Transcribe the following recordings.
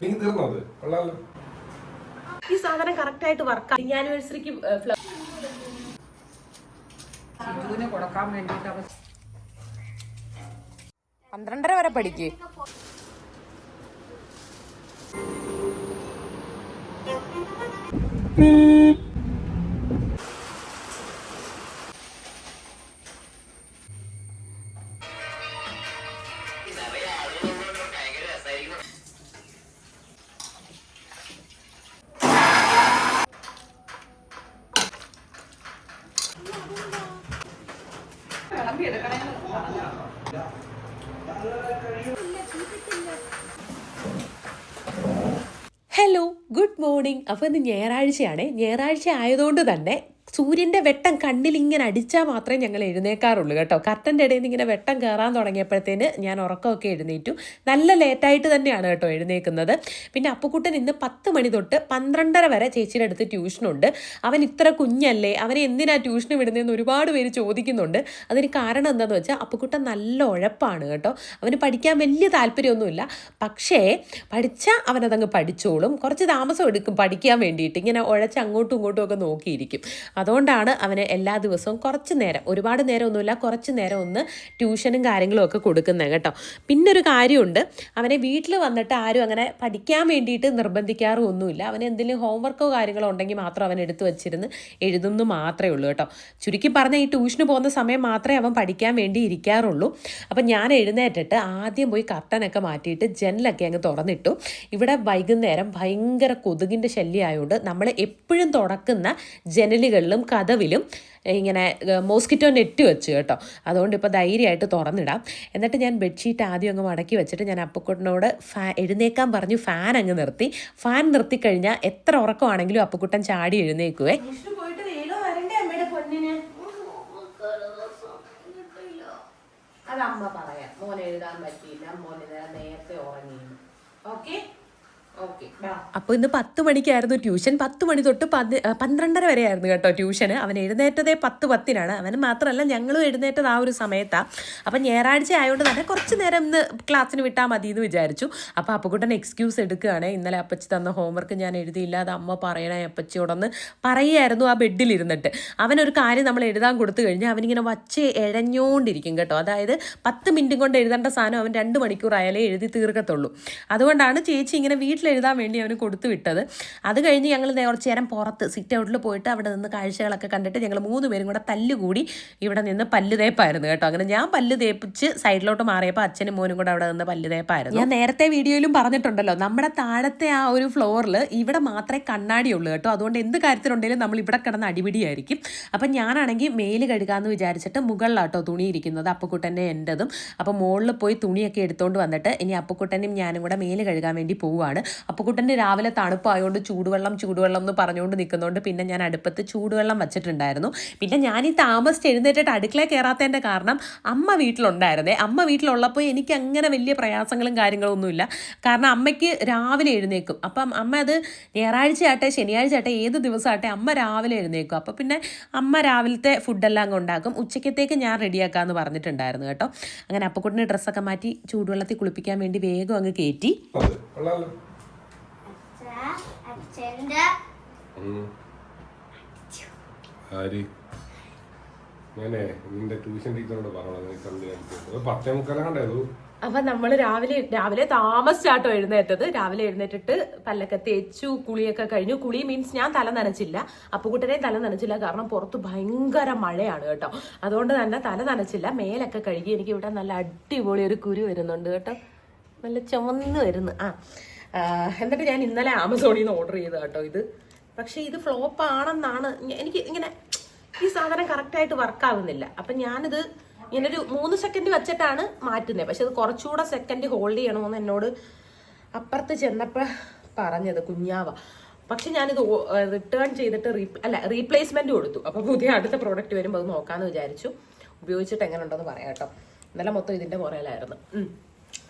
നീ തീർന്നോ അത്? കൊള്ളാലോ. ഈ സാധനം കറക്റ്റ് ആയിട്ട് വർക്ക് ആനിവേഴ്സറിക്ക് കൊടുക്കാൻ വേണ്ടിട്ട് പന്ത്രണ്ടര വരെ പഠിക്ക്. ഹലോ ഗുഡ് മോർണിംഗ് അപ്പോൾ ഇന്ന് ഞായറാഴ്ചയാണ്. ഞായറാഴ്ച ആയതുകൊണ്ട് തന്നെ സൂര്യന്റെ വെട്ടം കണ്ണിൽ ഇങ്ങനെ അടിച്ചാൽ മാത്രമേ ഞങ്ങൾ എഴുന്നേക്കാറുള്ളൂ കേട്ടോ. കർട്ടന്റെ ഇടയിൽ നിന്ന് ഇങ്ങനെ വെട്ടം കയറാൻ തുടങ്ങിയപ്പോഴത്തേന് ഞാൻ ഉറക്കമൊക്കെ എഴുന്നേറ്റു. നല്ല ലേറ്റായിട്ട് തന്നെയാണ് കേട്ടോ എഴുന്നേക്കുന്നത് പിന്നെ അപ്പുക്കുട്ടൻ ഇന്ന് പത്ത് മണി തൊട്ട് പന്ത്രണ്ടര വരെ ചേച്ചിയുടെ അടുത്ത് ട്യൂഷനുണ്ട് അവൻ ഇത്ര കുഞ്ഞല്ലേ അവനെ എന്തിനാ ട്യൂഷന് വിടുന്നതെന്ന് ഒരുപാട് പേര് ചോദിക്കുന്നുണ്ട്. അതിന് കാരണം എന്താണെന്ന് വെച്ചാൽ അപ്പുക്കുട്ടൻ നല്ല ഉഴപ്പാണ് കേട്ടോ. അവന് പഠിക്കാൻ വലിയ താല്പര്യമൊന്നുമില്ല. പക്ഷേ പഠിച്ചാൽ അവനതങ്ങ് പഠിച്ചോളും. കുറച്ച് താമസം എടുക്കും പഠിക്കാൻ വേണ്ടിയിട്ട്. ഇങ്ങനെ ഉഴച്ച് അങ്ങോട്ടും ഇങ്ങോട്ടും ഒക്കെ നോക്കിയിരിക്കും. അതുകൊണ്ടാണ് അവന് എല്ലാ ദിവസവും കുറച്ച് നേരം ഒരുപാട് നേരം ഒന്നുമില്ല കുറച്ച് നേരം ഒന്ന് ട്യൂഷനും കാര്യങ്ങളും ഒക്കെ കൊടുക്കുന്നത് കേട്ടോ. പിന്നെ ഒരു കാര്യമുണ്ട് അവനെ വീട്ടിൽ വന്നിട്ട് ആരും അങ്ങനെ പഠിക്കാൻ വേണ്ടിയിട്ട് നിർബന്ധിക്കാറും ഒന്നുമില്ല അവന് എന്തെങ്കിലും ഹോംവർക്കോ കാര്യങ്ങളോ ഉണ്ടെങ്കിൽ മാത്രം അവൻ എടുത്തു വെച്ചിരുന്ന് എഴുതുന്നു മാത്രമേ ഉള്ളൂ കേട്ടോ. ചുരുക്കി പറഞ്ഞാൽ ഈ ട്യൂഷന് പോകുന്ന സമയം മാത്രമേ അവൻ പഠിക്കാൻ വേണ്ടി ഇരിക്കാറുള്ളൂ. അപ്പം ഞാൻ എഴുന്നേറ്റിട്ട് ആദ്യം പോയി കർട്ടനൊക്കെ മാറ്റിയിട്ട് ജനലൊക്കെ അങ്ങ് തുറന്നിട്ടു. ഇവിടെ വൈകുന്നേരം ഭയങ്കര കൊതുകിന്റെ ശല്യമായതുകൊണ്ട് നമ്മൾ എപ്പോഴും തുറക്കുന്ന ജനലുകളിലും കഥവിലും ഇങ്ങനെ മോസ്കിറ്റോ നെറ്റ് വെച്ച് കേട്ടോ. അതുകൊണ്ട് ഇപ്പോൾ ധൈര്യമായിട്ട് തുറന്നിടാം. എന്നിട്ട് ഞാൻ ബെഡ്ഷീറ്റ് ആദ്യം അങ്ങ് മടക്കി വെച്ചിട്ട് ഞാൻ അപ്പുക്കുട്ടനോട് ഫാ എഴുന്നേക്കാൻ പറഞ്ഞു ഫാൻ അങ്ങ് നിർത്തി. ഫാൻ നിർത്തി കഴിഞ്ഞാൽ എത്ര ഉറക്കമാണെങ്കിലും അപ്പുക്കുട്ടൻ ചാടി എഴുന്നേക്കുവേ. അത് അമ്മ പറയാം. മോൻ എഴുതാൻ പറ്റിയില്ല മോൻ നേരത്തെ ഉറങ്ങിയിരുന്നു ഓക്കെ? അപ്പോൾ ഇന്ന് പത്ത് മണിക്കായിരുന്നു ട്യൂഷൻ. പത്ത് മണി തൊട്ട് പതി പന്ത്രണ്ടര വരെ ആയിരുന്നു കേട്ടോ ട്യൂഷന്. അവൻ എഴുന്നേറ്റതേ പത്ത് പത്തിനാണ്. അവന് മാത്രമല്ല ഞങ്ങളും എഴുന്നേറ്റത് ആ ഒരു സമയത്താണ് അപ്പം ഞായറാഴ്ച ആയതുകൊണ്ട് തന്നെ കുറച്ച് നേരം ഇന്ന് ക്ലാസ്സിന് വിട്ടാൽ മതി എന്ന് വിചാരിച്ചു. അപ്പോൾ അപ്പക്കുട്ടൻ എക്സ്ക്യൂസ് എടുക്കുകയാണ്. ഇന്നലെ അപ്പച്ചി തന്ന ഹോംവർക്ക് ഞാൻ എഴുതിയില്ല അത് അമ്മ പറയണേ അപ്പച്ചിയോടൊന്ന് പറയുമായിരുന്നു ആ ബെഡിലിരുന്നിട്ട്. അവനൊരു കാര്യം നമ്മൾ എഴുതാൻ കൊടുത്തു കഴിഞ്ഞാൽ അവനിങ്ങനെ വച്ച് എഴഞ്ഞോണ്ടിരിക്കും കേട്ടോ. അതായത് പത്ത് മിനിറ്റും കൊണ്ട് എഴുതേണ്ട സാധനം അവൻ രണ്ട് മണിക്കൂറായാലേ എഴുതി തീർക്കത്തുള്ളൂ. അതുകൊണ്ടാണ് ചേച്ചി ഇങ്ങനെ വീട്ടിൽ എഴുതാൻ വേണ്ടി അവന് കൊടുത്തു വിട്ടത്. അത് കഴിഞ്ഞ് ഞങ്ങൾ കുറച്ച് നേരം പുറത്ത് സിറ്റ് ഔട്ടിൽ പോയിട്ട് അവിടെ നിന്ന് കാഴ്ചകളൊക്കെ കണ്ടിട്ട് ഞങ്ങൾ മൂന്ന് പേരും കൂടെ തല്ലുകൂടി ഇവിടെ നിന്ന് പല്ല് തേപ്പായിരുന്നു കേട്ടോ. അങ്ങനെ ഞാൻ പല്ല് തേപ്പിച്ച് സൈഡിലോട്ട് മാറിയപ്പോൾ അച്ഛനും മോനും കൂടെ അവിടെ നിന്ന് പല്ല് തേപ്പായിരുന്നു. ഞാൻ നേരത്തെ വീഡിയോയിലും പറഞ്ഞിട്ടുണ്ടല്ലോ നമ്മുടെ താഴത്തെ ആ ഒരു ഫ്ലോറിൽ ഇവിടെ മാത്രമേ കണ്ണാടി ഉള്ളൂ കേട്ടോ. അതുകൊണ്ട് എന്ത് കാര്യത്തിലുണ്ടെങ്കിലും നമ്മൾ ഇവിടെ കിടന്ന് അടിപിടിയായിരിക്കും. അപ്പം ഞാനാണെങ്കിൽ മേൽ കഴുകാമെന്ന് വിചാരിച്ചിട്ട് മുകളിലാട്ടോ തുണി ഇരിക്കുന്നത് അപ്പക്കുട്ടന്റെ എന്റെതും അപ്പം മുകളിൽ പോയി തുണിയൊക്കെ എടുത്തുകൊണ്ട് വന്നിട്ട് ഇനി അപ്പക്കുട്ടനും ഞാനും കൂടെ മേൽ കഴുകാൻ വേണ്ടി പോവുകയാണ് അപ്പക്കുട്ടന്റെ രാവിലെ തണുപ്പായതുകൊണ്ട് ചൂടുവെള്ളം ചൂടുവെള്ളം എന്ന് പറഞ്ഞുകൊണ്ട് നിൽക്കുന്നതുകൊണ്ട് പിന്നെ ഞാൻ അടുപ്പത്ത് ചൂടുവെള്ളം വെച്ചിട്ടുണ്ടായിരുന്നു. പിന്നെ ഞാൻ ഈ താമസിച്ച് എഴുന്നേറ്റിട്ട് അടുക്കള കയറാത്തതിന്റെ കാരണം അമ്മ വീട്ടിലുണ്ടായിരുന്നേ. അമ്മ വീട്ടിലുള്ളപ്പോൾ എനിക്ക് അങ്ങനെ വലിയ പ്രയാസങ്ങളും കാര്യങ്ങളൊന്നുമില്ല. കാരണം അമ്മയ്ക്ക് രാവിലെ എഴുന്നേക്കും അപ്പം അമ്മ അത് ഞായറാഴ്ച ആട്ടെ ശനിയാഴ്ച ആട്ടെ ഏത് ദിവസമാട്ടെ അമ്മ രാവിലെ എഴുന്നേക്കും അപ്പോൾ പിന്നെ അമ്മ രാവിലത്തെ ഫുഡെല്ലാം അങ്ങ് ഉണ്ടാക്കും. ഉച്ചക്കത്തേക്ക് ഞാൻ റെഡിയാക്കാമെന്ന് പറഞ്ഞിട്ടുണ്ടായിരുന്നു കേട്ടോ. അങ്ങനെ അപ്പക്കുട്ടിന് ഡ്രസ്സൊക്കെ മാറ്റി ചൂടുവെള്ളത്തിൽ കുളിപ്പിക്കാൻ വേണ്ടി വേഗം അങ്ങ് കയറ്റി അത് കൊള്ളാലോ അച്ഛന്റെ ഉം. ആര്? ഞാനേ നിന്റെ ട്യൂഷൻ ടീച്ചറോട് നീ കണ്ടു പത്തേ കണ്ടേതു അപ്പൊ നമ്മൾ രാവിലെ രാവിലെ താമസിച്ചാട്ടോ എഴുന്നേറ്റത്. രാവിലെ എഴുന്നേറ്റിട്ട് പല്ലൊക്കെ തേച്ചു കുളിയൊക്കെ കഴിഞ്ഞു. കുളി മീൻസ് ഞാൻ തല നനച്ചില്ല. അപ്പുകുട്ടനെയും തല നനച്ചില്ല. കാരണം പുറത്ത് ഭയങ്കര മഴയാണ് കേട്ടോ. അതുകൊണ്ട് തന്നെ തല നനച്ചില്ല. മേലൊക്കെ കഴുകി എനിക്ക് ഇവിടെ നല്ല അടിപൊളി ഒരു കുരു വരുന്നുണ്ട് കേട്ടോ. നല്ല ചുമന്ന് വരുന്നു. ആ, എന്നിട്ട് ഞാൻ ഇന്നലെ ആമസോണിൽ നിന്ന് ഓർഡർ ചെയ്ത് കേട്ടോ ഇത്. പക്ഷേ ഇത് ഫ്ലോപ്പ് ആണെന്നാണ് എനിക്ക് ഇങ്ങനെ ഈ സാധനം കറക്റ്റായിട്ട് വർക്ക് ആവുന്നില്ല. അപ്പം ഞാനിത് ഇങ്ങനൊരു മൂന്ന് സെക്കൻഡ് വെച്ചിട്ടാണ് മാറ്റുന്നത് പക്ഷെ അത് കുറച്ചുകൂടെ സെക്കൻഡ് ഹോൾഡ് ചെയ്യണമെന്ന് എന്നോട് അപ്പുറത്ത് ചെന്നപ്പോൾ പറഞ്ഞത് കുഞ്ഞാവ. പക്ഷെ ഞാനിത് റിട്ടേൺ ചെയ്തിട്ട് റീ അല്ല റീപ്ലേസ്മെന്റ് കൊടുത്തു. അപ്പോൾ പുതിയ അടുത്ത പ്രോഡക്റ്റ് വരുമ്പോൾ അത് നോക്കാമെന്ന് വിചാരിച്ചു. ഉപയോഗിച്ചിട്ട് എങ്ങനെ ഉണ്ടെന്ന് പറയാം കേട്ടോ. ഇന്നലെ മൊത്തം ഇതിന്റെ പുറയിലായിരുന്നു ഉം.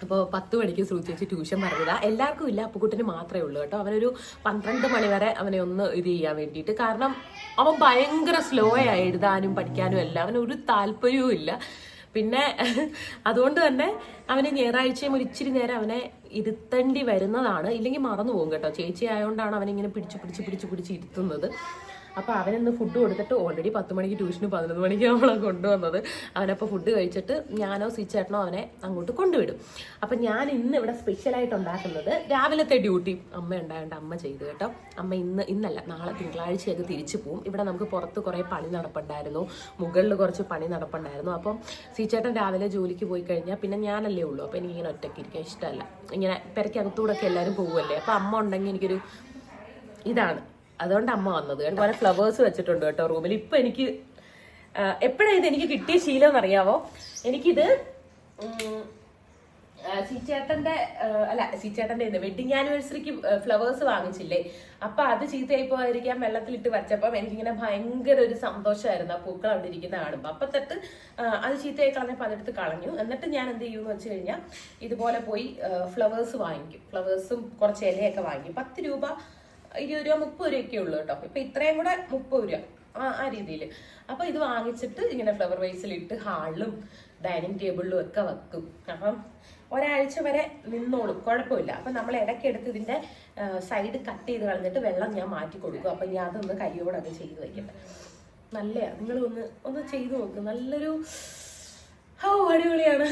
അപ്പോൾ പത്ത് മണിക്ക് ശ്രുതിച്ച് ട്യൂഷൻ പറഞ്ഞതാ. എല്ലാവർക്കും ഇല്ല അപ്പുക്കുട്ടിന് മാത്രമേ ഉള്ളൂ കേട്ടോ. അവനൊരു പന്ത്രണ്ട് മണി വരെ അവനെ ഒന്ന് ഇത് ചെയ്യാൻ വേണ്ടിയിട്ട്. കാരണം അവൻ ഭയങ്കര സ്ലോ ആയി എഴുതാനും പഠിക്കാനും എല്ലാം. അവന് ഒരു താല്പര്യവും ഇല്ല. പിന്നെ അതുകൊണ്ട് തന്നെ അവന് ഞായറാഴ്ചയും ഒരു ഇച്ചിരി നേരം അവനെ ഇരുത്തേണ്ടി വരുന്നതാണ്. ഇല്ലെങ്കിൽ മറന്നു പോകും കേട്ടോ. ചേച്ചി ആയതുകൊണ്ടാണ് അവനിങ്ങനെ പിടിച്ച് പിടിച്ച് പിടിച്ച് പിടിച്ച് ഇരുത്തുന്നത്. അപ്പോൾ അവനിന്ന് ഫുഡ് കൊടുത്തിട്ട് ഓൾറെഡി പത്ത് മണിക്ക് ട്യൂഷന് പതിനൊന്ന് മണിക്ക് നമ്മളെ കൊണ്ടുവന്നത്. അവനപ്പോൾ ഫുഡ് കഴിച്ചിട്ട് ഞാനോ സീച്ചേട്ടനോ അവനെ അങ്ങോട്ട് കൊണ്ടുവിടും. അപ്പം ഞാൻ ഇന്ന് ഇവിടെ സ്പെഷ്യലായിട്ട് ഉണ്ടാക്കുന്നത് രാവിലത്തെ ഡ്യൂട്ടി അമ്മ ഉണ്ടായതുകൊണ്ട് അമ്മ ചെയ്തു കേട്ടോ. അമ്മ ഇന്ന് ഇന്നല്ല നാളെ തിങ്കളാഴ്ചയൊക്കെ തിരിച്ചു പോവും. ഇവിടെ നമുക്ക് പുറത്ത് കുറേ പണി നടപ്പുണ്ടായിരുന്നു. മുകളിൽ കുറച്ച് പണി നടപ്പുണ്ടായിരുന്നു. അപ്പം സീച്ചേട്ടൻ രാവിലെ ജോലിക്ക് പോയി കഴിഞ്ഞാൽ പിന്നെ ഞാനല്ലേ ഉള്ളൂ. അപ്പോൾ എനിക്കിങ്ങനെ ഒറ്റയ്ക്ക് ഇരിക്കാൻ ഇഷ്ടമല്ല. ഇങ്ങനെ പെരക്കകത്തൂടെ ഒക്കെ എല്ലാവരും പോകുമല്ലേ അപ്പോൾ അമ്മ ഉണ്ടെങ്കിൽ എനിക്കൊരു ഇതാണ്. അതുകൊണ്ട് അമ്മ വന്നത്. കേട്ടോ അതുപോലെ ഫ്ലവേഴ്സ് വെച്ചിട്ടുണ്ട് കേട്ടോ റൂമിൽ ഇപ്പൊ എനിക്ക് എപ്പോഴാണ് ഇത് എനിക്ക് കിട്ടിയ ശീലം എന്നറിയാവോ എനിക്കിത് ചീച്ചേട്ടന്റെ അല്ല സീച്ചേട്ടന്റെ വെഡിങ് ആനിവേഴ്സറിക്ക് ഫ്ലവേഴ്സ് വാങ്ങിച്ചില്ലേ? അപ്പൊ അത് ചീത്തയായി പോകാതിരിക്കാൻ വെള്ളത്തിലിട്ട് വച്ചപ്പം എനിക്കിങ്ങനെ ഭയങ്കര ഒരു സന്തോഷമായിരുന്നു ആ പൂക്കൾ അവിടെ ഇരിക്കുന്ന കാണുമ്പോൾ അപ്പൊ തൊട്ട് അത് ചീത്തയായി കളഞ്ഞപ്പോൾ അതെടുത്ത് കളഞ്ഞു. എന്നിട്ട് ഞാൻ എന്ത് ചെയ്യുമെന്ന് വെച്ച് കഴിഞ്ഞാൽ ഇതുപോലെ പോയി ഫ്ലവേഴ്സ് വാങ്ങിക്കും. ഫ്ലവേഴ്സും കുറച്ച് ഇലയൊക്കെ വാങ്ങിക്കും പത്ത് രൂപ ഇരുപത് രൂപ മുപ്പത് രൂപയൊക്കെ ഉള്ളൂ കേട്ടോ. ഇപ്പൊ ഇത്രയും കൂടെ മുപ്പത് രൂപ. ആ ആ രീതിയിൽ അപ്പൊ ഇത് വാങ്ങിച്ചിട്ട് ഇങ്ങനെ ഫ്ലവർ വൈസിൽ ഇട്ട് ഹാളിലും ഡൈനിങ് ടേബിളിലും ഒക്കെ വെക്കും. അപ്പം ഒരാഴ്ച വരെ നിന്നോളും. കുഴപ്പമില്ല. അപ്പം നമ്മൾ ഇടയ്ക്കെടുത്ത് ഇതിന്റെ സൈഡ് കട്ട് ചെയ്ത് കളഞ്ഞിട്ട് വെള്ളം ഞാൻ മാറ്റി കൊടുക്കും. അപ്പം ഞാൻ അതൊന്ന് കൈയോടൊക്കെ ചെയ്ത് വെക്കട്ടെ. നല്ലയാ. നിങ്ങൾ ഒന്ന് ഒന്ന് ചെയ്തു നോക്ക്. നല്ലൊരു ഹോ അടിപൊളിയാണ്.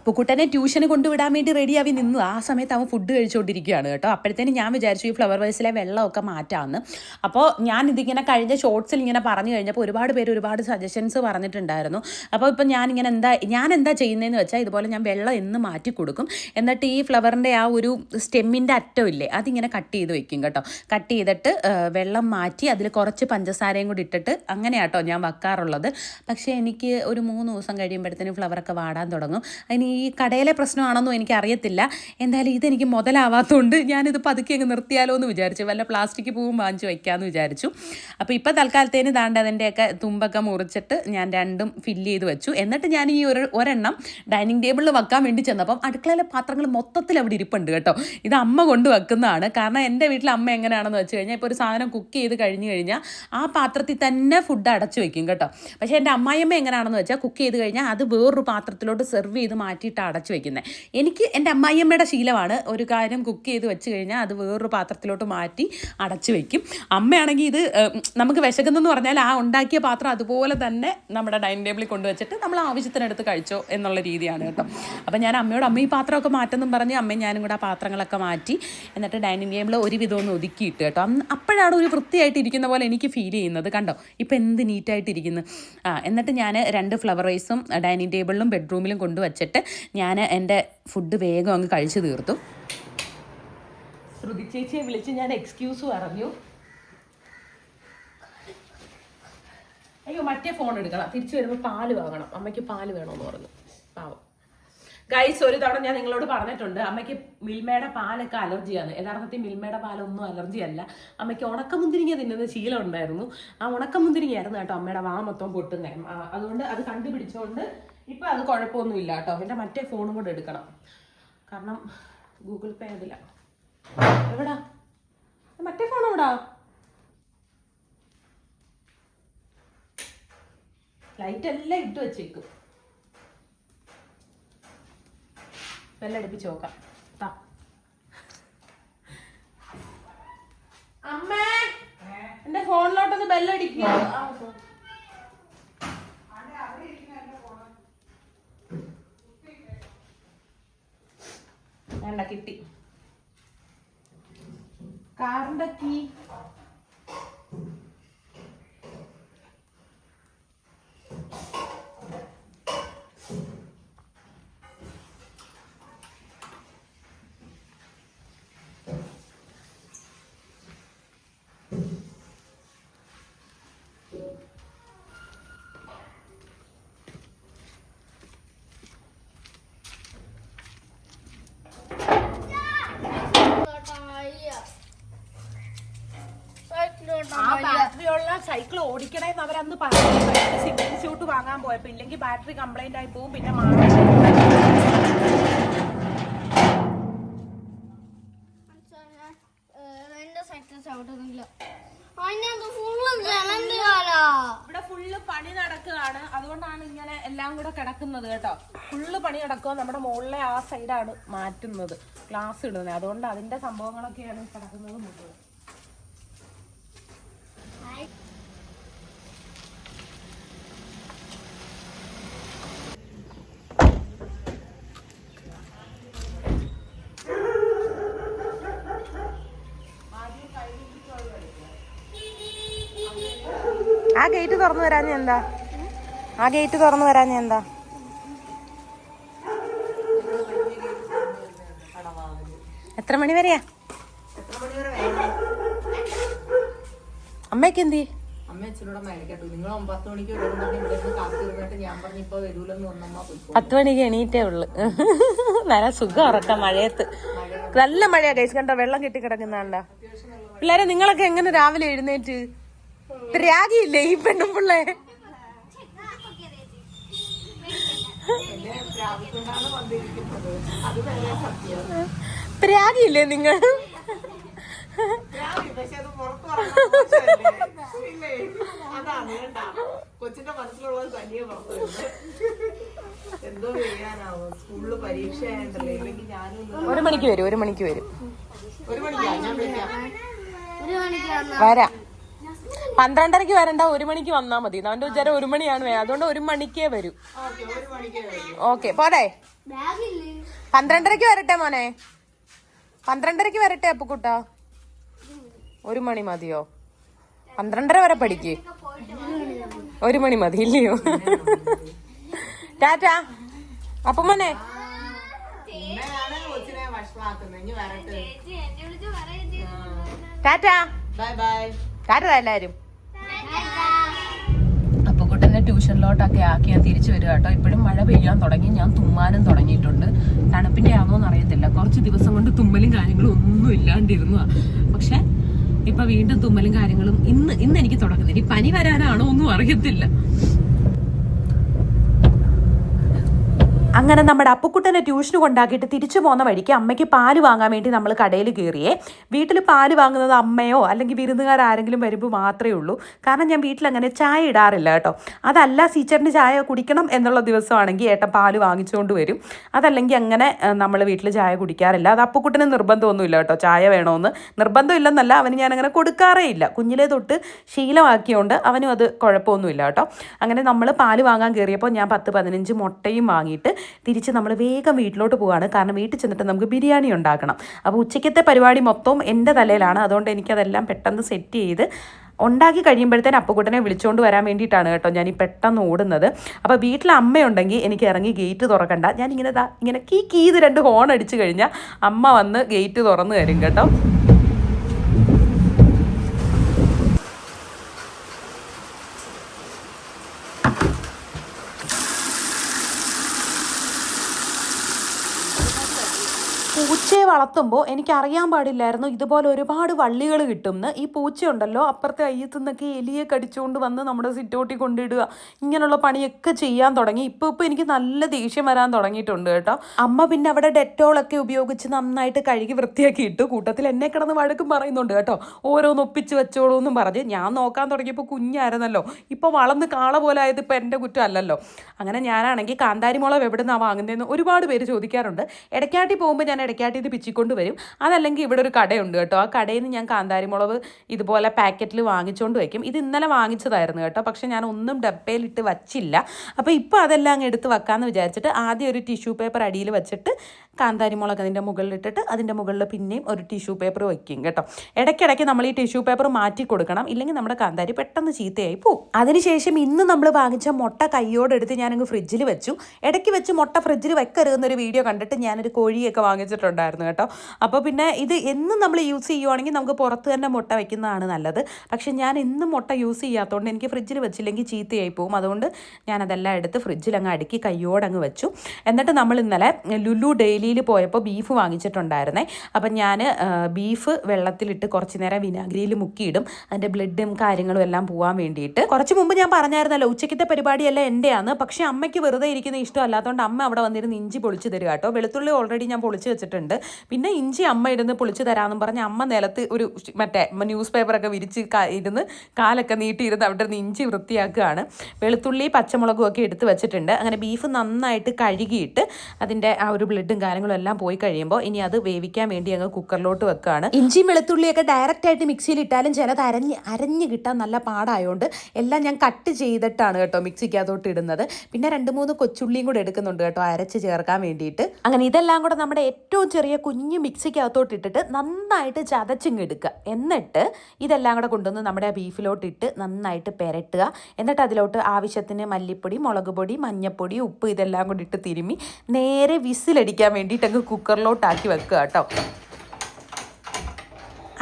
അപ്പുക്കുട്ടനെ ട്യൂഷന് കൊണ്ടുവിടാൻ വേണ്ടി റെഡി ആവി നിന്നു. ആ സമയത്ത് അവൻ ഫുഡ് കഴിച്ചുകൊണ്ടിരിക്കുകയാണ് കേട്ടോ. അപ്പോഴത്തേന് ഞാൻ വിചാരിച്ചു ഈ ഫ്ലവർ വൈസിലെ വെള്ളമൊക്കെ മാറ്റാമെന്ന് അപ്പോൾ ഞാൻ ഇതിങ്ങനെ കഴിഞ്ഞ ഷോർട്സിൽ ഇങ്ങനെ പറഞ്ഞു കഴിഞ്ഞപ്പോൾ ഒരുപാട് പേര് ഒരുപാട് സജഷൻസ് പറഞ്ഞിട്ടുണ്ടായിരുന്നു. അപ്പോൾ ഇപ്പം ഞാനിങ്ങനെ എന്താ ഞാൻ എന്താ ചെയ്യുന്നതെന്ന് വെച്ചാൽ ഇതുപോലെ ഞാൻ വെള്ളം എന്ന് മാറ്റി കൊടുക്കും. എന്നിട്ട് ഈ ഫ്ലവറിന്റെ ആ ഒരു സ്റ്റെമ്മിന്റെ അറ്റമില്ലേ അതിങ്ങനെ കട്ട് ചെയ്ത് വെക്കും കേട്ടോ. കട്ട് ചെയ്തിട്ട് വെള്ളം മാറ്റി അതിൽ കുറച്ച് പഞ്ചസാരയും കൂടി ഇട്ടിട്ട് അങ്ങനെയാട്ടോ ഞാൻ വെക്കാറുള്ളത്. പക്ഷേ എനിക്ക് ഒരു മൂന്ന് ദിവസം കഴിയുമ്പോഴത്തേനും ഫ്ലവറൊക്കെ വാടാൻ തുടങ്ങും. അതിന് ഈ കടയിലെ പ്രശ്നമാണെന്നും എനിക്ക് അറിയത്തില്ല എന്തായാലും ഇതെനിക്ക് മുതലാവാത്തതുകൊണ്ട് ഞാനിത് പതുക്കെ അങ്ങ് നിർത്തിയാലോ എന്ന് വിചാരിച്ചു. വല്ല പ്ലാസ്റ്റിക് പൂവും വാങ്ങിച്ച് വയ്ക്കാമെന്ന് വിചാരിച്ചു. അപ്പോൾ ഇപ്പോൾ തൽക്കാലത്തേന് താണ്ട് അതിന്റെയൊക്കെ തുമ്പൊക്കെ മുറിച്ചിട്ട് ഞാൻ രണ്ടും ഫില്ല് ചെയ്ത് വെച്ചു. എന്നിട്ട് ഞാൻ ഈ ഒരു ഒരെണ്ണം ഡൈനിങ് ടേബിളിൽ വെക്കാൻ വേണ്ടി ചെന്നപ്പം അടുക്കളയിലെ പാത്രങ്ങൾ മൊത്തത്തിൽ അവിടെ ഇരിപ്പുണ്ട് കേട്ടോ. ഇത് അമ്മ കൊണ്ട് വെക്കുന്നതാണ്. കാരണം എന്റെ വീട്ടിൽ അമ്മ എങ്ങനെയാണെന്ന് വെച്ച് കഴിഞ്ഞാൽ ഇപ്പോൾ ഒരു സാധനം കുക്ക് ചെയ്ത് കഴിഞ്ഞ് കഴിഞ്ഞാൽ ആ പാത്രത്തിൽ തന്നെ ഫുഡ് അടച്ചു വെക്കും കേട്ടോ. പക്ഷേ എന്റെ അമ്മായിയമ്മ എങ്ങനെയാണെന്ന് വെച്ചാൽ കുക്ക് ചെയ്ത് കഴിഞ്ഞാൽ അത് വേറൊരു പാത്രത്തിലോട്ട് സെർവ് ചെയ്ത് മാറ്റിയിട്ട് അടച്ചു വെക്കുന്നത് എനിക്ക് എന്റെ അമ്മായിയമ്മയുടെ ശീലമാണ് ഒരു കാര്യം കുക്ക് ചെയ്ത് വെച്ച് കഴിഞ്ഞാൽ അത് വേറൊരു പാത്രത്തിലോട്ട് മാറ്റി അടച്ചു വെക്കും. അമ്മയാണെങ്കിൽ ഇത് നമുക്ക് വിശക്കുന്നെന്ന് പറഞ്ഞാൽ ആ ഉണ്ടാക്കിയ പാത്രം അതുപോലെ തന്നെ നമ്മുടെ ഡൈനിങ് ടേബിളിൽ കൊണ്ടുവച്ചിട്ട് നമ്മൾ ആവശ്യത്തിനെടുത്ത് കഴിച്ചോ എന്നുള്ള രീതിയാണ് കേട്ടോ. അപ്പോൾ ഞാൻ അമ്മയോട് അമ്മ ഈ പാത്രമൊക്കെ മാറ്റുമെന്നും പറഞ്ഞ് അമ്മയും ഞാനും കൂടെ ആ പാത്രങ്ങളൊക്കെ മാറ്റി. എന്നിട്ട് ഡൈനിങ് ടേബിൾ ഒരുവിധം ഒന്ന് ഒതുക്കിയിട്ട് കേട്ടോ. അന്ന് അപ്പോഴാണ് ഒരു വൃത്തിയായിട്ട് ഇരിക്കുന്ന പോലെ എനിക്ക് ഫീൽ ചെയ്യുന്നത്. കണ്ടോ? ഇപ്പം എന്ത് നീറ്റായിട്ടിരിക്കുന്നു ആ എന്നിട്ട് ഞാൻ രണ്ട് ഫ്ലവർ റൈസും ഡൈനിങ് ടേബിളിലും ബെഡ്റൂമിലും കൊണ്ടുവച്ചിട്ട് ഞാൻ എന്റെ ഫുഡ് വേഗം അങ്ങ് കഴിച്ചു തീർത്തു. ശ്രുതി ചേച്ചിയെ വിളിച്ച് ഞാൻ എക്സ്ക്യൂസ് പറഞ്ഞു. അയ്യോ മറ്റേ ഫോൺ എടുക്കണം. തിരിച്ചു വരുമ്പോൾ പാൽ വാങ്ങണം. അമ്മയ്ക്ക് പാൽ വേണമെന്ന് പറഞ്ഞു. പാവം. ഗൈസ് ഒരു തവണ ഞാൻ നിങ്ങളോട് പറഞ്ഞിട്ടുണ്ട്. അമ്മയ്ക്ക് മിൽമയുടെ പാലൊക്കെ അലർജിയാണ്. യഥാർത്ഥത്തിൽ മിൽമയുടെ പാലൊന്നും അലർജി അല്ല അമ്മയ്ക്ക് ഉണക്കമുന്തിരിങ്ങ തിന്നുന്ന ശീലം ഉണ്ടായിരുന്നു. ആ ഉണക്കമുന്തിരിങ്ങയായിരുന്നു കേട്ടോ അമ്മയുടെ വാ മൊത്തം പൊട്ടുന്നേ. അതുകൊണ്ട് അത് കണ്ടുപിടിച്ചോണ്ട് ഇപ്പൊ അത് കുഴപ്പമൊന്നുമില്ല കേട്ടോ. എന്റെ മറ്റേ ഫോണും കൂടെ എടുക്കണം. കാരണം ഗൂഗിൾ പേ അതില്ല. എവിടാ? മറ്റേ ഫോൺ എവിടാ? ലൈറ്റ് എല്ലാം ഇട്ട് വെച്ചേക്കും. ബെല്ലടിപ്പിച്ച് നോക്കാം. താ അമ്മേ എന്റെ ഫോണിലോട്ടൊന്ന് ബെല്ലടിക്കുക വേണ്ട കിട്ടി. കാറിന്റെ കീ ആ ബാറ്ററിയുള്ള സൈക്കിൾ ഓടിക്കണേന്ന് അവരന്ന് പറഞ്ഞു സിഗ്നൽ സ്യൂട്ട് വാങ്ങാൻ പോയപ്പോ ഇല്ലെങ്കിൽ ബാറ്ററി കംപ്ലൈന്റ് ആയി പോകും പിന്നെ മാറാൻ എന്റെ സൈക്കിൾ ചവിട്ടുന്നില്ല ആ അതിനകത്ത് ഫുള്ള് ജലന്തുകാലാ ഇവിടെ ഫുള്ള് പണി നടക്കുകയാണ്. അതുകൊണ്ടാണ് ഇങ്ങനെ എല്ലാം കൂടെ കിടക്കുന്നത് കേട്ടോ. ഫുള്ള് പണി നടക്കുക നമ്മുടെ മുകളിലെ ആ സൈഡാണ് മാറ്റുന്നത്. ഗ്ലാസ് ഇടുന്നത്. അതുകൊണ്ട് അതിന്റെ സംഭവങ്ങളൊക്കെയാണ് കിടക്കുന്നത് മുഴുവൻ ആ വരാൻ എന്താ? ആ ഗേറ്റ് തുറന്നു വരാൻ എന്താ? എത്ര മണി വരെയാ? അമ്മയ്ക്ക് എന്തി? അമ്മ അച്ഛനോട് മേടിക്കട്ടു നിങ്ങൾ മണിക്ക് കാത്തിരുന്നിട്ട് ഞാൻ പറഞ്ഞു ഇപ്പൊ വരൂലെന്ന് പറഞ്ഞമ്മ പോയിക്കോ പത്ത് മണിക്ക് എണീറ്റേ ഉള്ളു. നല്ല സുഖം ഉറക്കാം മഴയത്ത്. നല്ല മഴയാ കൈസ് കണ്ടോ വെള്ളം കെട്ടി കിടക്കുന്നാണ്ടാ പിള്ളേരെ നിങ്ങളൊക്കെ എങ്ങനെ രാവിലെ എഴുന്നേറ്റ്? രാഗിയില്ലേ ഈ പെണ്ണും പിള്ളേ? പ്രാഗിയില്ലേ നിങ്ങൾ? കൊച്ചിന്റെ മനസ്സിലുള്ളത് തനിയെ. എന്തോ ചെയ്യാനാവോ? സ്കൂളിൽ പരീക്ഷ ആയതല്ലേ? ഇല്ലെങ്കിൽ ഞാനും ഒരു മണിക്ക് വരും ഒരു മണിക്ക് വരും. ഒരു മണിക്കാ? ഞാൻ വിളിക്കാം. വരാം. പന്ത്രണ്ടരക്ക് വരണ്ട ഒരു മണിക്ക് വന്നാ മതി. അവന്റെ വിചാരം ഒരു മണിയാണ് വേ- അതുകൊണ്ട് ഒരു മണിക്കേ വരൂ. ഓക്കെ പോരെ. പന്ത്രണ്ടരക്ക് വരട്ടെ മോനെ. പന്ത്രണ്ടരക്ക് വരട്ടെ അപ്പുക്കുട്ട ഒരു മണി മതിയോ? പന്ത്രണ്ടര വരെ പഠിക്ക്. ഒരു മണി മതി ഇല്ലയോ? ടാറ്റാ. അപ്പൊ മോനെ. ടാറ്റാ. Bye bye. ടാറ്റാ എല്ലാരും. ട്യൂഷനിലോട്ടൊക്കെ ആക്കി ഞാൻ തിരിച്ചു വരിക കേട്ടോ. ഇപ്പോഴും മഴ പെയ്യാൻ തുടങ്ങി. ഞാൻ തുമ്മാനും തുടങ്ങിയിട്ടുണ്ട്. തണുപ്പിന്റെ ആണോ എന്ന് അറിയത്തില്ല. കുറച്ച് ദിവസം കൊണ്ട് തുമ്മലും കാര്യങ്ങളും ഒന്നും ഇല്ലാണ്ടിരുന്നു പക്ഷെ ഇപ്പൊ വീണ്ടും തുമ്മലും കാര്യങ്ങളും ഇന്ന് ഇന്ന് എനിക്ക് തുടങ്ങുന്നില്ല ഈ പനി വരാനാണോ ഒന്നും അറിയത്തില്ല. അങ്ങനെ നമ്മുടെ അപ്പുക്കുട്ടനെ ട്യൂഷന് കൊണ്ടാക്കിയിട്ട് തിരിച്ചു പോകുന്ന വഴിക്ക് അമ്മയ്ക്ക് പാൽ വാങ്ങാൻ വേണ്ടി നമ്മൾ കടയിൽ കയറിയേ. വീട്ടിൽ പാൽ വാങ്ങുന്നത് അമ്മയോ അല്ലെങ്കിൽ വിരുന്നുകാർ ആരെങ്കിലും വരുമ്പോൾ മാത്രമേ ഉള്ളൂ. കാരണം ഞാൻ വീട്ടിൽ അങ്ങനെ ചായ ഇടാറില്ല കേട്ടോ. അതല്ല സീച്ചറിന് ചായ കുടിക്കണം എന്നുള്ള ദിവസമാണെങ്കിൽ ഏട്ടൻ പാൽ വാങ്ങിച്ചുകൊണ്ട് വരും. അതല്ലെങ്കിൽ അങ്ങനെ നമ്മൾ വീട്ടിൽ ചായ കുടിക്കാറില്ല. അത് അപ്പുക്കുട്ടന് നിർബന്ധമൊന്നുമില്ല കേട്ടോ. ചായ വേണമെന്ന് നിർബന്ധമില്ലെന്നല്ല അവന് അങ്ങനെ കൊടുക്കാറേ ഇല്ല. കുഞ്ഞിലെ തൊട്ട് ശീലമാക്കിയോണ്ട് അവനും അത് കുഴപ്പമൊന്നുമില്ല കേട്ടോ. അങ്ങനെ നമ്മൾ പാൽ വാങ്ങാൻ കയറിയപ്പോൾ ഞാൻ പത്ത് പതിനഞ്ച് മുട്ടയും വാങ്ങിയിട്ട് തിരിച്ച് നമ്മൾ വേഗം വീട്ടിലോട്ട് പോവാണ്. കാരണം വീട്ടിൽ ചെന്നിട്ട് നമുക്ക് ബിരിയാണി ഉണ്ടാക്കണം. അപ്പോൾ ഉച്ചയ്ക്കത്തെ പരിപാടി മൊത്തം എന്റെ തലയിലാണ്. അതുകൊണ്ട് എനിക്കതെല്ലാം പെട്ടെന്ന് സെറ്റ് ചെയ്ത് ഉണ്ടാക്കി കഴിയുമ്പോഴത്തേന് അപ്പുകുട്ടനെ വിളിച്ചുകൊണ്ട് വരാൻ വേണ്ടിയിട്ടാണ് കേട്ടോ ഞാൻ ഈ പെട്ടെന്ന് ഓടുന്നത്. അപ്പോൾ വീട്ടിൽ അമ്മയുണ്ടെങ്കിൽ എനിക്ക് ഇറങ്ങി ഗേറ്റ് തുറക്കണ്ട. ഞാൻ ഇങ്ങനെ ഇങ്ങനെ കീ കീത് രണ്ട് ഹോൺ അടിച്ചു കഴിഞ്ഞാൽ അമ്മ വന്ന് ഗേറ്റ് തുറന്നു തരും കേട്ടോ. പൂച്ചയെ വളർത്തുമ്പോൾ എനിക്കറിയാൻ പാടില്ലായിരുന്നു ഇതുപോലെ ഒരുപാട് വള്ളികൾ കിട്ടുമെന്ന്. ഈ പൂച്ചയുണ്ടല്ലോ അപ്പുറത്തെ അയ്യത്തു നിന്നൊക്കെ എലിയെ കടിച്ചുകൊണ്ട് വന്ന് നമ്മുടെ സിറ്റോട്ടി കൊണ്ടിടുക ഇങ്ങനെയുള്ള പണിയൊക്കെ ചെയ്യാൻ തുടങ്ങി. ഇപ്പോൾ ഇപ്പോൾ എനിക്ക് നല്ല ദേഷ്യം വരാൻ തുടങ്ങിയിട്ടുണ്ട് കേട്ടോ. അമ്മ പിന്നെ അവിടെ ഡെറ്റോളൊക്കെ ഉപയോഗിച്ച് നന്നായിട്ട് കഴുകി വൃത്തിയാക്കി ഇട്ടു. കൂട്ടത്തിൽ എന്നെ കിടന്ന് വഴക്കും പറയുന്നുണ്ട് കേട്ടോ. ഓരോന്ന് ഒപ്പിച്ച് വെച്ചോളൂ എന്നും പറഞ്ഞ് ഞാൻ നോക്കാൻ തുടങ്ങിയപ്പോൾ കുഞ്ഞായിരുന്നല്ലോ. ഇപ്പോൾ വളർന്ന് കാള പോലെ ആയത് ഇപ്പോൾ എന്റെ കുറ്റം അല്ലല്ലോ. അങ്ങനെ ഞാനാണെങ്കിൽ കാന്താരി മുളക് എവിടെ നിന്നാണ് വാങ്ങുന്നതെന്ന് ഒരുപാട് പേര് ചോദിക്കാറുണ്ട്. ഇടയ്ക്കാട്ടി പോകുമ്പോൾ ഞാൻ ഇടയ്ക്കാട്ടി ഇത് പിച്ചിക്കൊണ്ട് വരും. അതല്ലെങ്കിൽ ഇവിടെ ഒരു കടയുണ്ട് കേട്ടോ. ആ കടയിൽ നിന്ന് ഞാൻ കാന്താരി മുളക് ഇതുപോലെ പാക്കറ്റിൽ വാങ്ങിച്ചുകൊണ്ട് വയ്ക്കും. ഇത് ഇന്നലെ വാങ്ങിച്ചതായിരുന്നു കേട്ടോ. പക്ഷെ ഞാൻ ഒന്നും ഡപ്പയിലിട്ട് വച്ചില്ല. അപ്പോൾ ഇപ്പോൾ അതെല്ലാം അങ്ങ് എടുത്ത് വെക്കാമെന്ന് വിചാരിച്ചിട്ട് ആദ്യം ഒരു ടിഷ്യൂ പേപ്പർ അടിയിൽ വെച്ചിട്ട് കാന്താരി മുളക് അതിന്റെ മുകളിലിട്ടിട്ട് അതിന്റെ മുകളിൽ പിന്നെയും ഒരു ടിഷ്യൂ പേപ്പർ വയ്ക്കും കേട്ടോ. ഇടയ്ക്കിടയ്ക്ക് നമ്മൾ ഈ ടിഷ്യൂ പേപ്പർ മാറ്റി കൊടുക്കണം. ഇല്ലെങ്കിൽ നമ്മുടെ കാന്താരി പെട്ടെന്ന് ചീത്തയായി പോകും അതിനുശേഷം ഇന്ന് നമ്മൾ വാങ്ങിച്ച മുട്ട കൈയോടെടുത്ത് ഞാനങ്ങ് ഫ്രിഡ്ജിൽ വെച്ചു. ഇടയ്ക്ക് വെച്ച് മുട്ട ഫ്രിഡ്ജിൽ വെക്കരുതെന്നൊരു വീഡിയോ കണ്ടിട്ട് ഞാനൊരു കോഴിയൊക്കെ വാങ്ങിച്ചിട്ടുണ്ടായിരുന്നു കേട്ടോ. അപ്പോൾ പിന്നെ ഇത് എന്നും നമ്മൾ യൂസ് ചെയ്യുവാണെങ്കിൽ നമുക്ക് പുറത്ത് തന്നെ മുട്ട വെക്കുന്നതാണ് നല്ലത്. പക്ഷേ ഞാൻ എന്നും മുട്ട യൂസ് ചെയ്യാത്തതുകൊണ്ട് എനിക്ക് ഫ്രിഡ്ജിൽ വെച്ചില്ലെങ്കിൽ ചീത്തയായി പോകും അതുകൊണ്ട് ഞാനതെല്ലാം എടുത്ത് ഫ്രിഡ്ജിൽ അങ്ങ് അടുക്കി കയ്യോടങ്ങ് വെച്ചു. എന്നിട്ട് നമ്മൾ ഇന്നലെ ലുലു ഡെയിലിയിൽ പോയപ്പോൾ ബീഫ് വാങ്ങിച്ചിട്ടുണ്ടായിരുന്നേ. അപ്പം ഞാൻ ബീഫ് വെള്ളത്തിലിട്ട് കുറച്ച് നേരം വിനാഗിരിയിൽ മുക്കിയിടും. അതിന്റെ ബ്ലഡും കാര്യങ്ങളും എല്ലാം പോകാൻ വേണ്ടിയിട്ട്. കുറച്ച് മുമ്പ് ഞാൻ പറഞ്ഞായിരുന്നല്ലോ ഉച്ചയ്ക്കത്തെ പരിപാടിയെല്ലാം എന്റെയാണ് പക്ഷേ അമ്മയ്ക്ക് വെറുതെ ഇരിക്കുന്ന ഇഷ്ടമല്ലാത്തതുകൊണ്ട് അമ്മ അവിടെ വന്നിരുന്ന് ഇഞ്ചി പൊളിച്ച് തരുക കേട്ടോ. വെളുത്തുള്ളി ഓൾറെഡി ഞാൻ പൊളിച്ച് വെച്ചിട്ടുണ്ട്. പിന്നെ ഇഞ്ചി അമ്മ ഇരുന്ന് പൊളിച്ച് തരാമെന്നും പറഞ്ഞ് അമ്മ നിലത്ത് ഒരു മറ്റേ ന്യൂസ് പേപ്പറൊക്കെ വിരിച്ച് ഇരുന്ന് കാലൊക്കെ നീട്ടിയിരുന്ന് അവിടെ നിന്ന് ഇഞ്ചി വൃത്തിയാക്കുകയാണ്. വെളുത്തുള്ളി പച്ചമുളകും ഒക്കെ എടുത്ത് വെച്ചിട്ടുണ്ട്. അങ്ങനെ ബീഫ് നന്നായിട്ട് കഴുകിയിട്ട് അതിന്റെ ആ ഒരു ബ്ലഡും കാര്യങ്ങളും എല്ലാം പോയി കഴിയുമ്പോൾ ഇനി അത് വേവിക്കാൻ വേണ്ടി അങ്ങ് കുക്കറിലോട്ട് വെക്കുകയാണ്. ഇഞ്ചിയും വെളുത്തുള്ളിയൊക്കെ ഡയറക്റ്റ് ആയിട്ട് മിക്സിയിൽ ഇട്ടാലും ചിലത് അരഞ്ഞ് അരഞ്ഞ് കിട്ടാൻ നല്ല പാടായതുകൊണ്ട് എല്ലാം ഞാൻ കട്ട് ചെയ്തിട്ടാണ് കേട്ടോ മിക്സിക്കകത്തോട്ട് ഇടുന്നത്. പിന്നെ രണ്ട് മൂന്ന് കൊച്ചുള്ളിയും കൂടെ എടുക്കുന്നുണ്ട് കേട്ടോ അരച്ച് ചേർക്കാൻ വേണ്ടിയിട്ട്. അങ്ങനെ ഇതെല്ലാം കൂടെ നമ്മുടെ ഏറ്റവും ചെറിയ കുഞ്ഞു മിക്സിക്കകത്തോട്ട് ഇട്ടിട്ട് നന്നായിട്ട് ചതച്ചിങ്ങെടുക്കുക. എന്നിട്ട് ഇതെല്ലാം കൂടെ കൊണ്ടുവന്ന് നമ്മുടെ ആ ബീഫിലോട്ടിട്ട് നന്നായിട്ട് പെരട്ടുക. എന്നിട്ട് അതിലോട്ട് ആവശ്യത്തിന് മല്ലിപ്പൊടി മുളക് പൊടി മഞ്ഞപ്പൊടി ഉപ്പ് ഇതെല്ലാം കൂടി ഇട്ട് തിരുമ്മി നേരെ വിസിലടിക്കാൻ വേണ്ടിയിട്ട് അങ്ങ് കുക്കറിലോട്ടാക്കി വെക്കുക കേട്ടോ.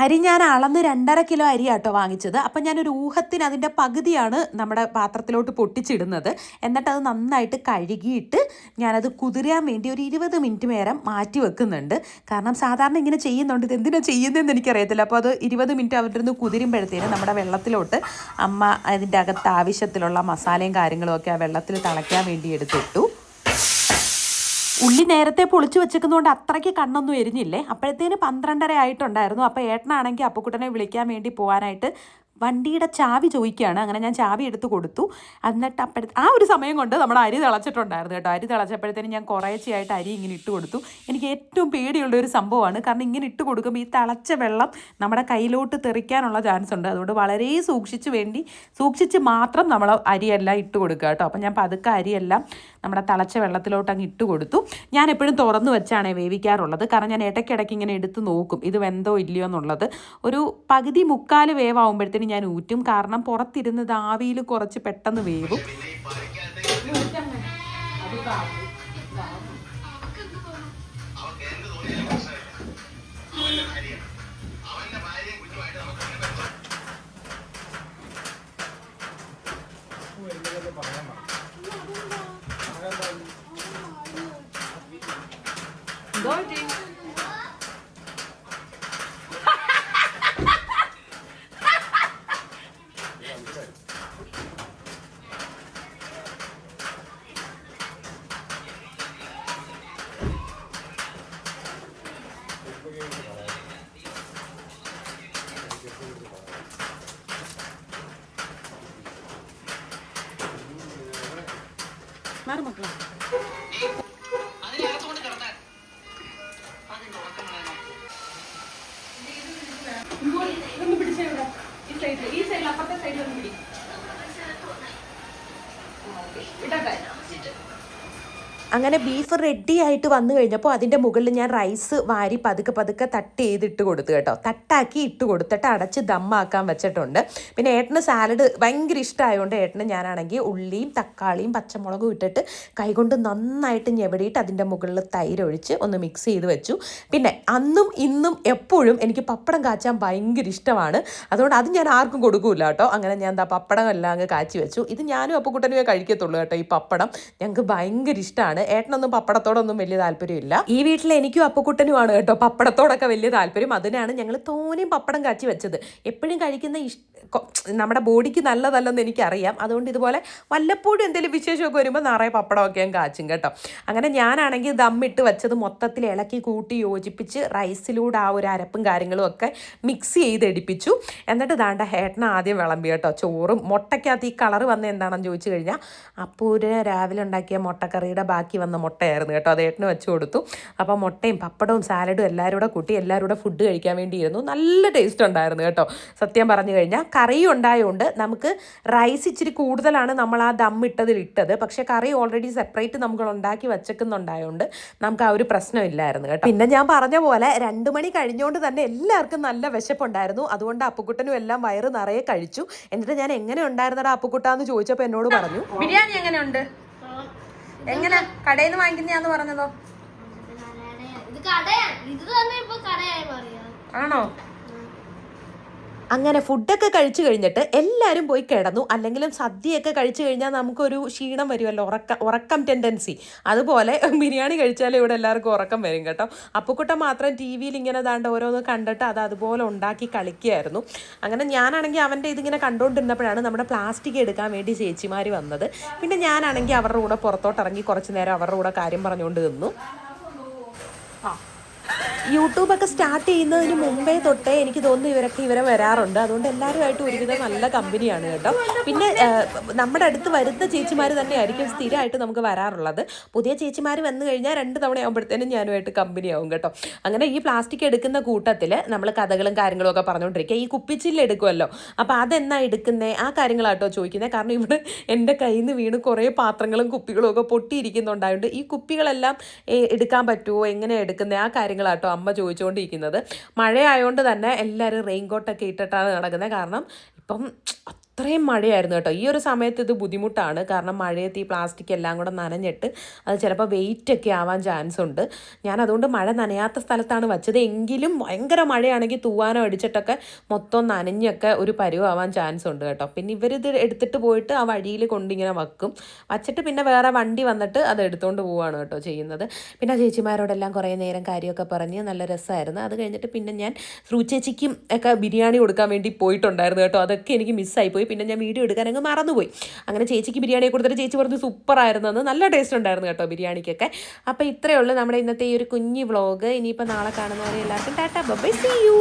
അരി ഞാൻ അളന്ന് രണ്ടര കിലോ അരി ആട്ടോ വാങ്ങിച്ചത്. അപ്പം ഞാനൊരു ഊഹത്തിന് അതിന്റെ പകുതിയാണ് നമ്മുടെ പാത്രത്തിലോട്ട് പൊട്ടിച്ചിടുന്നത്. എന്നിട്ട് അത് നന്നായിട്ട് കഴുകിയിട്ട് ഞാനത് കുതിരാൻ വേണ്ടി ഒരു ഇരുപത് മിനിറ്റ് നേരം മാറ്റി വെക്കുന്നുണ്ട്. കാരണം സാധാരണ ഇങ്ങനെ ചെയ്യുന്നുണ്ട്. ഇത് എന്തിനാണ് ചെയ്യുന്നതെന്ന് എനിക്കറിയത്തില്ല. അപ്പോൾ അത് ഇരുപത് മിനിറ്റ് അവരുടെ നിന്ന് കുതിരുമ്പോഴത്തേനും നമ്മുടെ വെള്ളത്തിലോട്ട് അമ്മ അതിന്റെ അകത്ത് ആവശ്യത്തിലുള്ള മസാലയും കാര്യങ്ങളും ഒക്കെ ആ വെള്ളത്തിൽ തിളയ്ക്കാൻ വേണ്ടി എടുത്തിട്ടു. ഉള്ളി നേരത്തെ പൊളിച്ചു വെച്ചേക്കുന്നതുകൊണ്ട് അത്രയ്ക്ക് കണ്ണൊന്നും എരിഞ്ഞില്ലേ? അപ്പോഴത്തേന് പന്ത്രണ്ടര ആയിട്ടുണ്ടായിരുന്നു അപ്പോൾ ഏട്ടനാണെങ്കിൽ അപ്പുക്കുട്ടനെ വിളിക്കാൻ വേണ്ടി പോകാനായിട്ട് വണ്ടിയുടെ ചാവി ചോദിക്കുകയാണ്. അങ്ങനെ ഞാൻ ചാവി എടുത്ത് കൊടുത്തു. എന്നിട്ട് അപ്പോഴത്തെ ആ ഒരു സമയം കൊണ്ട് നമ്മുടെ അരി തിളച്ചിട്ടുണ്ടായിരുന്നു കേട്ടോ. അരി തിളച്ചപ്പോഴത്തേനും ഞാൻ കുറേച്ചയായിട്ട് അരി ഇങ്ങനെ ഇട്ട് കൊടുത്തു. എനിക്ക് ഏറ്റവും പേടിയുള്ള ഒരു സംഭവമാണ്. കാരണം ഇങ്ങനെ ഇട്ട് കൊടുക്കുമ്പോൾ ഈ തിളച്ച വെള്ളം നമ്മുടെ കയ്യിലോട്ട് തെറിക്കാനുള്ള ചാൻസ് ഉണ്ട്. അതുകൊണ്ട് വളരെ സൂക്ഷിച്ച് വേണ്ടി സൂക്ഷിച്ച് മാത്രം നമ്മൾ അരിയെല്ലാം ഇട്ട് കൊടുക്കുക കേട്ടോ. അപ്പം ഞാൻ പതുക്കെ അരിയെല്ലാം നമ്മുടെ തിളച്ച വെള്ളത്തിലോട്ട് അങ്ങ് ഇട്ട് കൊടുത്തു. ഞാൻ എപ്പോഴും തുറന്നു വെച്ചാണ് വേവിക്കാറുള്ളത്. കാരണം ഞാൻ ഇടയ്ക്കിടയ്ക്ക് ഇങ്ങനെ എടുത്ത് നോക്കും. ഇത് വെന്തോ ഇല്ലയോ എന്നുള്ളത്. ഒരു പകുതി മുക്കാൽ വേവാകുമ്പോഴത്തേനും ഞാൻ ഊറ്റും. കാരണം പുറത്തിരുന്നത് ആവിയിൽ കുറച്ച് പെട്ടെന്ന് വേവും. മാറി മക്കളെ ഈ അങ്ങനെ ബീഫ് റെഡി ആയിട്ട് വന്നു കഴിഞ്ഞപ്പോൾ അതിന്റെ മുകളിൽ ഞാൻ റൈസ് വാരി പതുക്കെ പതുക്കെ തട്ട് ചെയ്തിട്ട് കൊടുത്തു കേട്ടോ. തട്ടാക്കി ഇട്ട് കൊടുത്തിട്ട് അടച്ച് ദമ്മാക്കാൻ വെച്ചിട്ടുണ്ട്. പിന്നെ ഏട്ടന് സാലഡ് ഭയങ്കര ഇഷ്ടമായതുകൊണ്ട് ഏട്ടന് ഞാനാണെങ്കിൽ ഉള്ളിയും തക്കാളിയും പച്ചമുളകും ഇട്ടിട്ട് കൈകൊണ്ട് നന്നായിട്ട് ഞെവടിയിട്ട് അതിന്റെ മുകളിൽ തൈരൊഴിച്ച് ഒന്ന് മിക്സ് ചെയ്ത് വെച്ചു. പിന്നെ അന്നും ഇന്നും എപ്പോഴും എനിക്ക് പപ്പടം കാച്ചാൻ ഭയങ്കര ഇഷ്ടമാണ്. അതുകൊണ്ട് അത് ഞാൻ ആർക്കും കൊടുക്കൂല കേട്ടോ. അങ്ങനെ ഞാൻ എന്താ പപ്പടം എല്ലാം അങ്ങ് കാച്ചി വെച്ചു. ഇത് ഞാനും അപ്പക്കുട്ടനുമേ കഴിക്കത്തുള്ളൂ കേട്ടോ ഈ പപ്പടം. ഞങ്ങൾക്ക് ഭയങ്കര ഇഷ്ടമാണ് ഏട്ടനൊന്നും പപ്പടത്തോടൊന്നും വലിയ താല്പര്യമില്ല. ഈ വീട്ടിൽ എനിക്കും അപ്പക്കുട്ടനുമാണ് കേട്ടോ പപ്പടത്തോടൊക്കെ വലിയ താല്പര്യം. അതിനാണ് ഞങ്ങൾ തോനെയും പപ്പടം കാച്ചി വെച്ചത്. എപ്പോഴും കഴിക്കുന്ന നമ്മുടെ ബോഡിക്ക് നല്ലതല്ലെന്ന് എനിക്കറിയാം. അതുകൊണ്ട് ഇതുപോലെ വല്ലപ്പോഴും എന്തെങ്കിലും വിശേഷമൊക്കെ വരുമ്പോൾ നിറയെ പപ്പടമൊക്കെ ഞാൻ കാച്ചും കേട്ടോ. അങ്ങനെ ഞാനാണെങ്കിൽ ദമ്മിട്ട് വെച്ചത് മൊത്തത്തിൽ ഇളക്കി കൂട്ടി യോജിപ്പിച്ച് റൈസിലൂടെ ആ ഒരു അരപ്പും കാര്യങ്ങളും ഒക്കെ മിക്സ് ചെയ്തെടുപ്പിച്ചു എന്നിട്ട് ദാണ്ട ഹേട്ടന ആദ്യം വിളമ്പി കേട്ടോ ചോറും. മുട്ടയ്ക്കകത്ത് ഈ കളർ വന്ന എന്താണെന്ന് ചോദിച്ചു കഴിഞ്ഞാൽ അപ്പൂര് രാവിലെ ഉണ്ടാക്കിയ മുട്ടക്കറിയുടെ ബാക്കി വന്ന മുട്ടയായിരുന്നു കേട്ടോ. അത് ഏട്ടന് വെച്ച് കൊടുത്തു. അപ്പോൾ മുട്ടയും പപ്പടവും സാലഡും എല്ലാവരും കൂടെ കൂട്ടി എല്ലാവരും കൂടെ ഫുഡ് കഴിക്കാൻ വേണ്ടിയിരുന്നു. നല്ല ടേസ്റ്റ് ഉണ്ടായിരുന്നു കേട്ടോ. സത്യം പറഞ്ഞു കഴിഞ്ഞാൽ കറിയും ഉണ്ടായതുകൊണ്ട് നമുക്ക് റൈസ് ഇച്ചിരി കൂടുതലാണ് നമ്മൾ ആ ദം ഇട്ടതിൽ ഇട്ടത്. പക്ഷേ കറി ഓൾറെഡി സെപ്പറേറ്റ് നമ്മൾ ഉണ്ടാക്കി വെച്ചേക്കുന്നുണ്ടായതുകൊണ്ട് നമുക്ക് ആ ഒരു പ്രശ്നമില്ലായിരുന്നു കേട്ടോ. പിന്നെ ഞാൻ പറഞ്ഞ പോലെ രണ്ട് മണി കഴിഞ്ഞുകൊണ്ട് തന്നെ എല്ലാവർക്കും നല്ല വിശപ്പുണ്ടായിരുന്നു. അതുകൊണ്ട് അപ്പുക്കുട്ടനും എല്ലാം വയറ് നിറയെ കഴിച്ചു. എന്നിട്ട് ഞാൻ എങ്ങനെ ഉണ്ടായിരുന്നടാ അപ്പുക്കുട്ടാന്ന് ചോദിച്ചപ്പോൾ എന്നോട് പറഞ്ഞു. ബിരിയാണി എങ്ങനെയുണ്ട്? എങ്ങനെ? കടയിൽ നിന്ന് വാങ്ങിക്കുന്നതാന്ന് പറഞ്ഞതോ ആണോ? അങ്ങനെ ഫുഡൊക്കെ കഴിച്ചു കഴിഞ്ഞിട്ട് എല്ലാവരും പോയി കിടന്നു. അല്ലെങ്കിലും സദ്യയൊക്കെ കഴിച്ചു കഴിഞ്ഞാൽ നമുക്കൊരു ക്ഷീണം വരുമല്ലോ ഉറക്ക ഉറക്കം ടെൻഡൻസി അതുപോലെ ബിരിയാണി കഴിച്ചാൽ ഇവിടെ എല്ലാവർക്കും ഉറക്കം വരും കേട്ടോ. അപ്പുക്കുട്ടം മാത്രം ടി വിയിൽ ഇങ്ങനെ ദാണ്ട് ഓരോന്ന് കണ്ടിട്ട് അത് അതുപോലെ ഉണ്ടാക്കി കളിക്കുകയായിരുന്നു. അങ്ങനെ ഞാനാണെങ്കിൽ അവന്റെ ഇതിങ്ങനെ കണ്ടുകൊണ്ടിരുന്നപ്പോഴാണ് നമ്മുടെ പ്ലാസ്റ്റിക് എടുക്കാൻ വേണ്ടി ചേച്ചിമാർ വന്നത്. പിന്നെ ഞാനാണെങ്കിൽ അവരുടെ കൂടെ പുറത്തോട്ട് ഇറങ്ങി കുറച്ച് നേരം അവരുടെ കൂടെ കാര്യം പറഞ്ഞുകൊണ്ട് നിന്നു. യൂട്യൂബൊക്കെ സ്റ്റാർട്ട് ചെയ്യുന്നതിന് മുമ്പേ തൊട്ടേ എനിക്ക് തോന്നുന്നു ഇവരൊക്കെ ഇവരെ വരാറുണ്ട്. അതുകൊണ്ട് എല്ലാവരുമായിട്ട് ഒരുവിധം നല്ല കമ്പനിയാണ് കേട്ടോ. പിന്നെ നമ്മുടെ അടുത്ത് വരുന്ന ചേച്ചിമാർ തന്നെയായിരിക്കും സ്ഥിരമായിട്ട് നമുക്ക് വരാറുള്ളത്. പുതിയ ചേച്ചിമാർ വന്നു കഴിഞ്ഞാൽ രണ്ട് തവണ ആകുമ്പോഴത്തേനും ഞാനുമായിട്ട് കമ്പനിയാവും കേട്ടോ. അങ്ങനെ ഈ പ്ലാസ്റ്റിക് എടുക്കുന്ന കൂട്ടത്തിൽ നമ്മൾ കഥകളും കാര്യങ്ങളും ഒക്കെ പറഞ്ഞുകൊണ്ടിരിക്കുക. ഈ കുപ്പിച്ചില്ല് എടുക്കുമല്ലോ അപ്പോൾ അതെന്നാ എടുക്കുന്നേ? ആ കാര്യങ്ങളാട്ടോ ചോദിക്കുന്നത് കാരണം ഇവിടെ എന്റെ കയ്യിൽ നിന്ന് വീണ് കുറേ പാത്രങ്ങളും കുപ്പികളും ഒക്കെ പൊട്ടിയിരിക്കുന്നുണ്ടായതുകൊണ്ട് ഈ കുപ്പികളെല്ലാം എടുക്കാൻ പറ്റുമോ എങ്ങനെ എടുക്കുന്നത് ആ കാര്യങ്ങളാട്ടോ അമ്മ ചോദിച്ചുകൊണ്ടിരിക്കുന്നത് മഴയായതുകൊണ്ട് തന്നെ എല്ലാവരും റെയിൻകോട്ടൊക്കെ ഇട്ടിട്ടാണ് നടക്കുന്നത് കാരണം ഇപ്പം അത്രയും മഴയായിരുന്നു കേട്ടോ. ഈ ഒരു സമയത്ത് ഇത് ബുദ്ധിമുട്ടാണ്. കാരണം മഴയത്ത് ഈ പ്ലാസ്റ്റിക് എല്ലാം കൂടെ നനഞ്ഞിട്ട് അത് ചിലപ്പോൾ വെയിറ്റ് ഒക്കെ ആവാൻ ചാൻസ് ഉണ്ട്. ഞാൻ അതുകൊണ്ട് മഴ നനയാത്ത സ്ഥലത്താണ് വെച്ചത്. എങ്കിലും ഭയങ്കര മഴയാണെങ്കിൽ തൂവാനോ അടിച്ചിട്ടൊക്കെ മൊത്തം നനഞ്ഞൊക്കെ ഒരു പരുവാവാൻ ചാൻസ് ഉണ്ട് കേട്ടോ. പിന്നെ ഇവരിത് എടുത്തിട്ട് പോയിട്ട് ആ വഴിയിൽ കൊണ്ടിങ്ങനെ വെക്കും. വച്ചിട്ട് പിന്നെ വേറെ വണ്ടി വന്നിട്ട് അത് എടുത്തുകൊണ്ട് പോവുകയാണ് കേട്ടോ ചെയ്യുന്നത്. പിന്നെ ചേച്ചിമാരോടെല്ലാം കുറേ നേരം കാര്യമൊക്കെ പറഞ്ഞ് നല്ല രസമായിരുന്നു. അത് കഴിഞ്ഞിട്ട് പിന്നെ ഞാൻ ഫ്രൂ ചേച്ചിക്കും ഒക്കെ ബിരിയാണി കൊടുക്കാൻ വേണ്ടി പോയിട്ടുണ്ടായിരുന്നു കേട്ടോ. അതൊക്കെ എനിക്ക് മിസ്സായി പോയി. പിന്നെ ഞാൻ വീഡിയോ എടുക്കാൻ അങ്ങ് മറന്നുപോയി. അങ്ങനെ ചേച്ചിക്ക് ബിരിയാണി കൊടുത്തിട്ട് ചേച്ചി പറഞ്ഞു സൂപ്പർ ആയിരുന്നു എന്ന് നല്ല ടേസ്റ്റ് ഉണ്ടായിരുന്നു കേട്ടോ ബിരിയാണിക്കൊക്കെ. അപ്പോൾ ഇത്രയേ ഉള്ളൂ നമ്മുടെ ഇന്നത്തെ ഈ ഒരു കുഞ്ഞു വ്ളോഗ് ഇനിയിപ്പോൾ നാളെ കാണുന്നവരെ എല്ലാവർക്കും ടാറ്റാ ബൈ സി യു.